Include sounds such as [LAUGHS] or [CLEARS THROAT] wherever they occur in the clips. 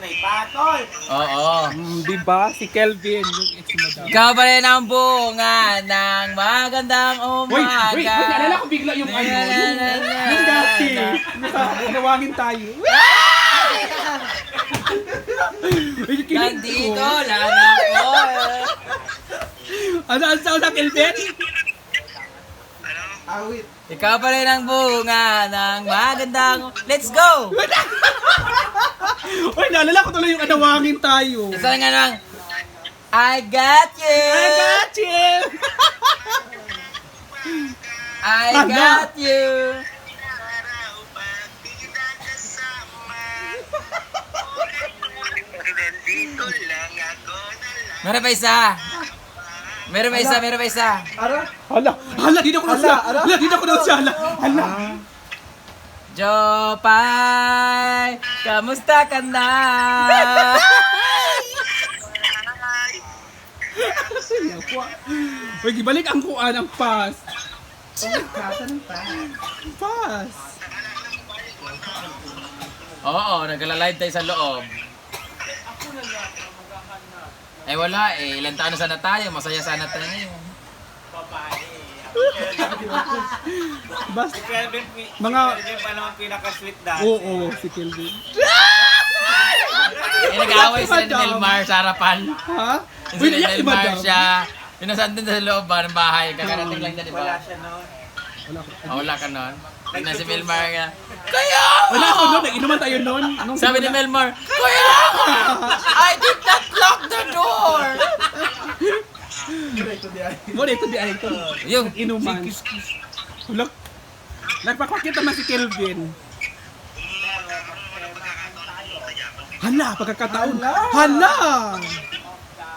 may patol. Oo. Mm, di ba? Si Kelvin, yung ex mo daw. Ikaw pa rin ang bunga ng magandang umaga. wait, wait, naalala ko bigla yung ano, yung, yung dati. Nasa, nawagin tayo. Nandito ko. lang ako. Ano ang sound ng Kelvin? Awit. Ikaw pa rin ang bunga ng magandang... Let's go! [LAUGHS] Uy, naalala ko tuloy yung anawangin tayo. Isa nga lang. I got you! I got you! I Hala. got you! Nandito lang ako na lang. Meron pa isa. Meron pa isa, meron pa isa. Ara? Hala, hala, dito ko na Hala, siya. ala. Hala, dito ko na siya. Hala, hala. Jopay, kamusta ka na? [LAUGHS] Uy, gibalik ang kuan, ang pass. Kasa ng pa. Pass. Oo, nagla-live tayo sa loob. Eh wala eh, ilan taon na sana tayo, masaya sana tayo ngayon. Basta, Kelvin, Mga- Kelvin pa naman pinaka-sweet dati. oo, si Kelvin. Eh nag-aaway sila ni Madam. Melmar sa harapan. Ha? Uy, ni iyak si Melmar Madam. siya. Pinasan din sa loob ba ng bahay, kakarating lang niya, di Wala ba? siya noon. Wala ko. Oh, wala ka nun. Tignan si Melmar nga. Kaya Wala ako noon, nag-inuman tayo noon. Nung Sabi ni Melmar, nga! [LAUGHS] I did not lock the door! [LAUGHS] Mo dito di ay ito. Yung, Inuman. Wala. Nagpakwakit naman si Kelvin. Hala, pagkakataon. Hala!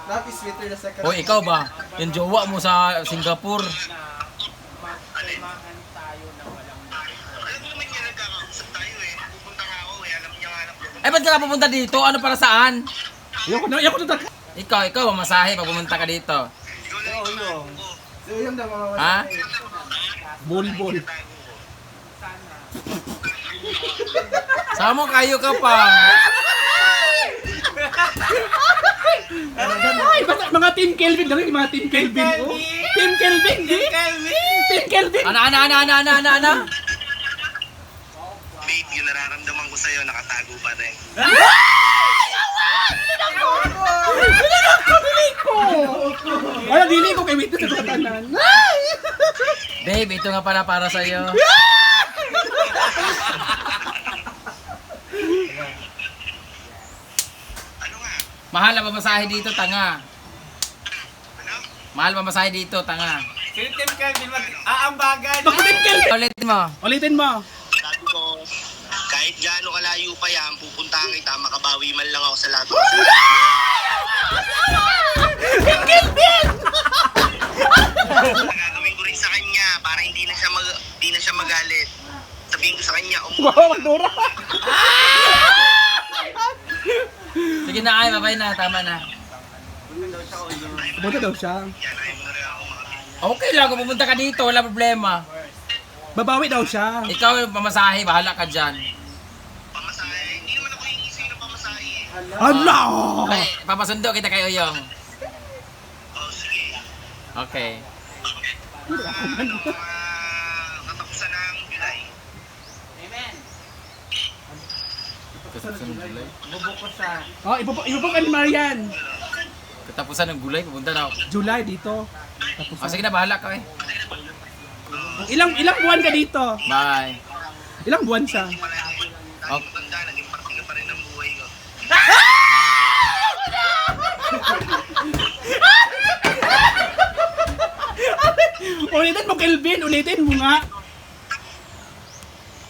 Happy sweeter na second. Hoy, ikaw ba? Yung jowa mo sa Singapore. Pupunta. Eh, ba't ka na pupunta dito? Ano para saan? Ayoko na, ayoko na. Ikaw, ikaw, mamasahe pag pumunta ka dito. Yung. So, yung na mga Ha? Bol-bol. Sama mo kayo ka pa. Ay, basta mga Team Kelvin. Dali, mga Team Kelvin. Oh. Team Kelvin, di? Kelvin! Team Kelvin. Ano, ano, ano, ano, ano, ano, ano? Babe, yung nararamdaman ko sa'yo, nakatago pa rin. ko! Wala, dili ko kay Wito sa katanan. Babe, ito nga pala para sa'yo. Ano nga? Mahal ang pamasahe dito, tanga. Ano? Mahal pamasahe dito, tanga. Si Tim Kelvin mag aambagan. Bakit Team Kelvin? Ulitin mo. Ulitin mo. Kahit gaano kalayo pa yan, pupuntahan kita, makabawi man lang ako sa lahat. Team Kelvin! Gagawin ko rin sa kanya para hindi na siya mag hindi na siya magalit. Sabihin ko sa kanya, um, Wow, magdura. Sige na, ay, babay na, tama na. Buta daw siya. yan, ayaw mo na rin ako makabili. Okay lang, kung pumunta ka dito, wala problema. Babawi daw siya. Ikaw yung pamasahe, bahala ka dyan. Hala! Okay, papasundo kita kay Uyong. Oh. Okay. Katapusan ng July. Katapusan ng gulay. Bubuko sa Oh, ipo ka ni Marian. Katapusan ng gulay, pupunta na ako. July dito. Tapos O sige na, bahala ka eh. ilang ilang buwan ka dito? Bye. Ilang buwan siya? Kahit matanda, naging parte ka pa rin ng buhay ko. Ulitin mo Kelvin, ulitin mo nga.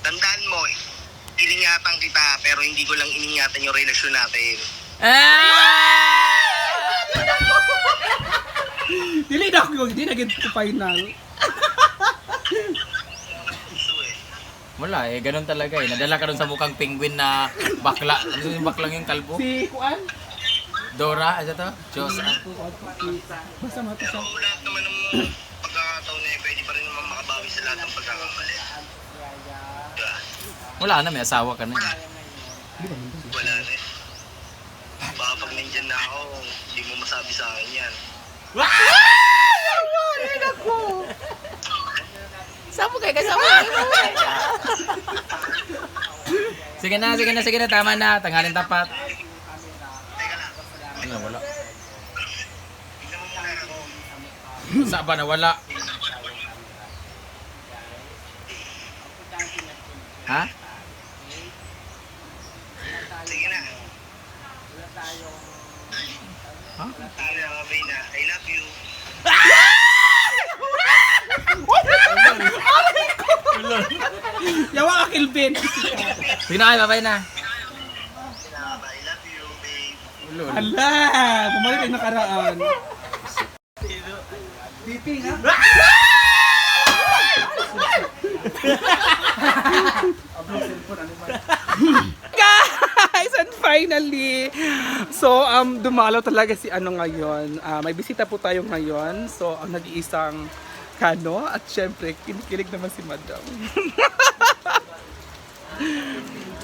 Tandaan mo, eh, iningatan kita, pero hindi ko lang iningatan yung relasyon natin. Ah! Dili na ako, hindi na ko final. Wala eh, ganun talaga eh. Nadala ka dun sa mukhang penguin na bakla. Ano yung baklang yung kalbo? Si Kuan? Dora, ano to? Diyos. ah. Basta mata siya. So, lahat naman ng pagkakataon na eh, pwede pa rin naman makabawi sa lahat ng pagkakamali. Diba? Wala na, may asawa ka na. eh. Wala na eh. nandyan na ako, hindi mo masabi sa akin yan. Sabo kayo kasama. sige na, sige na, sige na. Tama na. Tanghalin tapat. Teka lang, Ano, wala. mo ako. Sa ba na wala? Ha? Sige na. Ha? Sige na, mabay na. I love you. [LAUGHS] Yawa ka, Kilvin. Sige na kayo, babay na. I love you, babe. Hala, bumalik yung nakaraan. Pipi nga. Guys, and finally, so um dumalaw talaga si ano ngayon. Ah, may bisita po tayo ngayon. So ang nag-iisang kano at syempre kinikilig naman si Madam. [LAUGHS]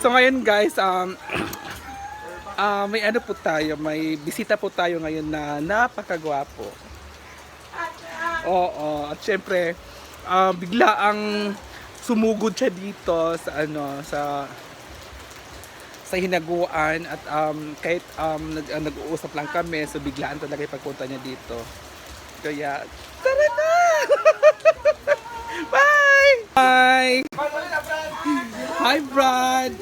so ngayon guys, um [CLEARS THROAT] ah, may ano po tayo, may bisita po tayo ngayon na napakagwapo. Oo, at syempre ah, bigla ang sumugod siya dito sa ano sa sa hinaguan at um, kahit um, nag, uh, nag-uusap lang kami so biglaan talaga yung pagpunta niya dito kaya tara na [LAUGHS] bye bye hi Brad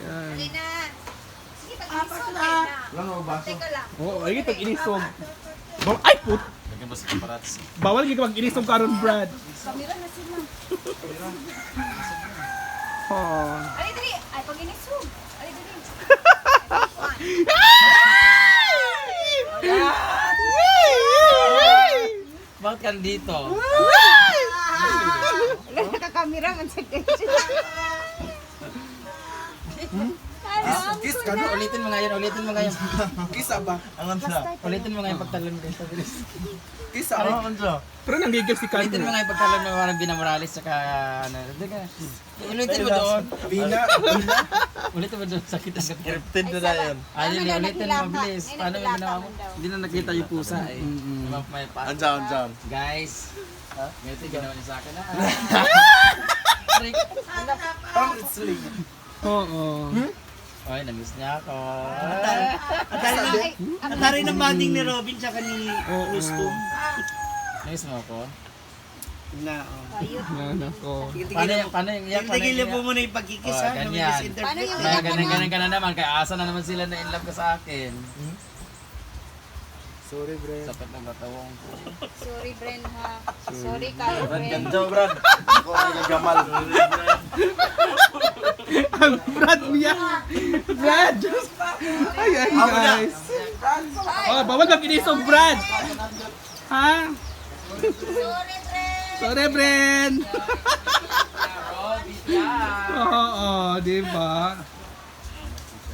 Yan. Pag-inisog na. Lang ako baso. Teka lang. Oo, oh, ay pag inisog. Baw- ay put! Mo sa kaparats. Bawal gid pag inisog karon Brad. Kamera na sila. Oh. Ali, dali. Ay, pag-inisog. Ali, dali. Bakit ka dito? Wala nakakamera man sa [LAUGHS] Kiss, kiss ka no? Ulitin mo ngayon, ulitin mo ngayon. [LAUGHS] Kisa ba? Angan sa? Ulitin mo ngayon pagtalon mo sa bilis. Kisa ba? Angan sa? Pero nanggigil si Ulitin mo Kano. ngayon pagtalon mo parang binamorales saka ano. Hindi ka. Ulitin mo doon. Bina. Ulitin mo doon. Sakit na sakit. Scripted na na yan. Ayun, Ano na, ulitin mo bilis. Paano mo ginawa mo? Hindi na nakita yung pusa eh. Mm-mm. Diba, May pa. Andiyan, andiyan. Guys. Ganito yung ginawa niya sa akin. ah. Rick. Parang it's sling. Oo. Oy, namiss niya ako. Ay, Atari ng banding ni Robin tsaka ni Gusto. Namiss mo ako? Na, oh. ayun. Yan ako. Paano yung, paano yung iyak? Paano yung Tigil mo iyak? muna yung pagkikis Oh, ha. na ganyan. na? ganun ka na naman. Kaya asa na naman sila na in love ka sa akin. Sorry, bre. Sapit ng batawong ko. Sorry, Bren, ha. Sorry kayo, Bren. Ganda, [LAUGHS] Brad. Ako ay nagamal. Ang Brad niya. Brad. Ayan guys. Oh, bawal mag inisog Brad. Ha? Sorry, Bren. Sorry, Bren. Oo, oh, di ba?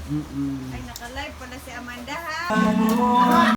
Mm-mm. Ay, naka-live pala si Amanda, ha.